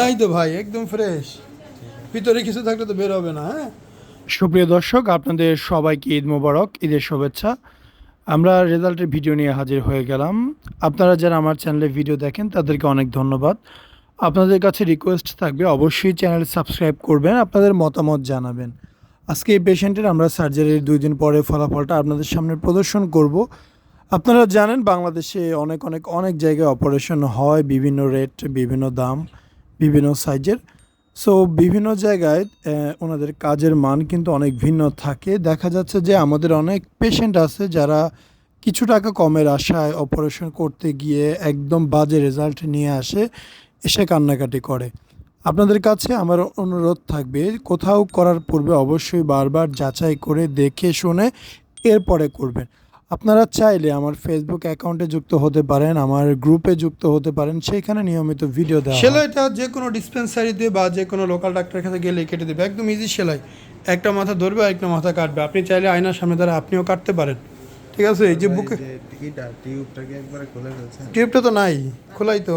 নাই তো ভাই, একদম ফ্রেশ ভিতরে কিছু থাকলে তো বের হবে না হ্যাঁ? সুপ্রিয় দর্শক, আপনাদের সবাইকে ঈদ মোবারক, ঈদের শুভেচ্ছা। আমরা রেজাল্টের ভিডিও নিয়ে হাজির হয়ে গেলাম। আপনারা যারা আমার চ্যানেলে ভিডিও দেখেন, তাদেরকে অনেক ধন্যবাদ। আপনাদের কাছে রিকোয়েস্ট থাকবে, অবশ্যই চ্যানেল সাবস্ক্রাইব করবেন, আপনাদের মতামত জানাবেন। আজকে এই পেশেন্টের আমরা সার্জারির দুই দিন পরে ফলাফলটা আপনাদের সামনে প্রদর্শন করব। আপনারা জানেন, বাংলাদেশে অনেক অনেক অনেক জায়গায় অপারেশন হয়, বিভিন্ন রেট বিভিন্ন দাম। বিভিন্ন সাইজের। সো বিভিন্ন জায়গায় ওনাদের কাজের মান কিন্তু অনেক ভিন্ন থাকে। দেখা যাচ্ছে যে আমাদের অনেক পেশেন্ট আছে যারা কিছু টাকা কমের আশায় অপারেশন করতে গিয়ে একদম বাজে রেজাল্ট নিয়ে আসে, এসে কান্নাকাটি করে। আপনাদের কাছে আমার অনুরোধ থাকবে, কোথাও করার পূর্বে অবশ্যই বারবার যাচাই করে দেখে শুনে এরপরে করবেন। আপনারা চাইলে আমার ফেসবুক অ্যাকাউন্টে যুক্ত হতে পারেন আমার গ্রুপে যুক্ত হতে পারেন সেখানে নিয়মিত ভিডিও দেওয়া। সেলাইটা যে কোনো ডিসপেন্সারিতে বা যে কোনো লোকাল ডাক্তারের কাছে গেলে কেটে দেবে। একদম ইজি সেলাই। একটা মাথা ধরবে আর একটা মাথা কাটবে। আপনি চাইলে আয়নার সামনে দ্বারা আপনিও কাটতে পারেন। ঠিক আছে? এই যে বুকে টিউবটা তো নাই খোলাই তো।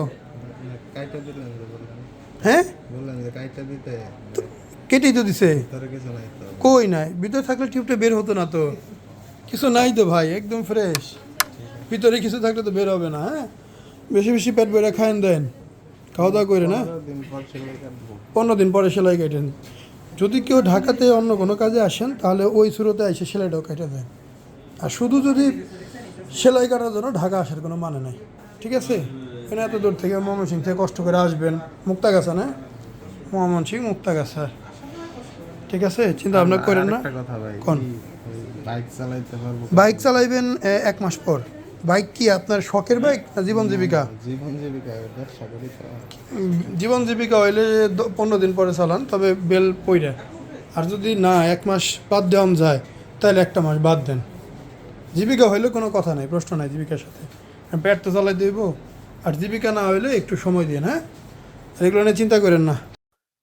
হ্যাঁ? কেটেই তো দিছে। কই নাই? ভিতরে থাকলে টিউবটা বের হতো না তো। কিছু নাই তো ভাই একদম ফ্রেশ ভিতরে কিছু থাকলে তো বের হবে না হ্যাঁ? বেশি বেশি পেট বেড়ে খায়েন দেন। খাওয়া দাওয়া করে না পনেরো দিন পর সেলাই কেটেন। যদি কেউ ঢাকাতে অন্য কোনো কাজে আসেন তাহলে ওই শুরুতে এসে সেলাইটাও কেটে দেন। আর শুধু যদি সেলাই কাটার জন্য ঢাকা আসার কোনো মানে নাই। ঠিক আছে? এখানে এত দূর থেকে ময়মনসিং থেকে কষ্ট করে আসবেন। মুক্তাগাছা না? ময়মনসিং মুক্তাগাছা। ঠিক আছে? চিন্তা ভাবনা করেন না। কোন? বাইক চালাইতে পারব বাইক চালাইবেন এক মাস পর। বাইক কি আপনার শখের বাইক না জীবন জীবিকা? জীবন জীবিকা জীবন জীবিকা হইলে পনেরো দিন পরে চালান তবে বেল পইরা। আর যদি না এক মাস বাদ দেওয়া যায় তাহলে একটা মাস বাদ দেন। জীবিকা হইলে কোনো কথা নাই প্রশ্ন নাই জীবিকার সাথে। পেট তো চালাই দিব আর জীবিকা না হইলে একটু সময় দিন হ্যাঁ? এগুলো নিয়ে চিন্তা করেন না।